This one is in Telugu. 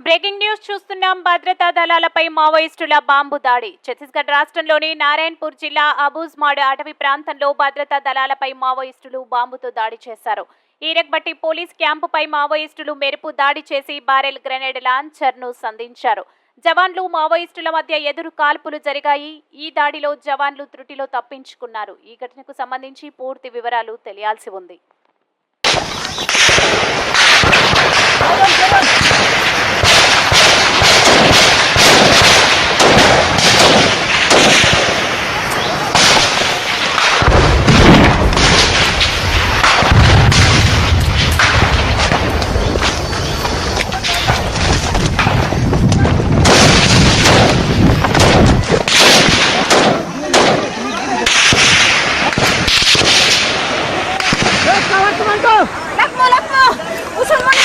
బ్రేకింగ్ న్యూస్ చూస్తున్నాం. భద్రతా దళాలపై మావోయిస్టుల బాంబు దాడి. ఛత్తీస్గఢ్ రాష్ట్రంలోని నారాయణపూర్ జిల్లా అబూజ్మాడ్ అటవీ ప్రాంతంలో భద్రతా దళాలపై మావోయిస్టులు బాంబుతో దాడి చేశారు. ఈరక్బట్టి పోలీస్ క్యాంపుపై మావోయిస్టులు మెరుపు దాడి చేసి బారెల్ గ్రెనేడ్ లాంచర్ను సంధించారు. జవాన్లు మావోయిస్టుల మధ్య ఎదురు కాల్పులు జరిగాయి. ఈ దాడిలో జవాన్లు త్రుటిలో తప్పించుకున్నారు. ఈ ఘటనకు సంబంధించి పూర్తి వివరాలు తెలియాల్సి ఉంది. Lakmo, lakmo! Usan mo na!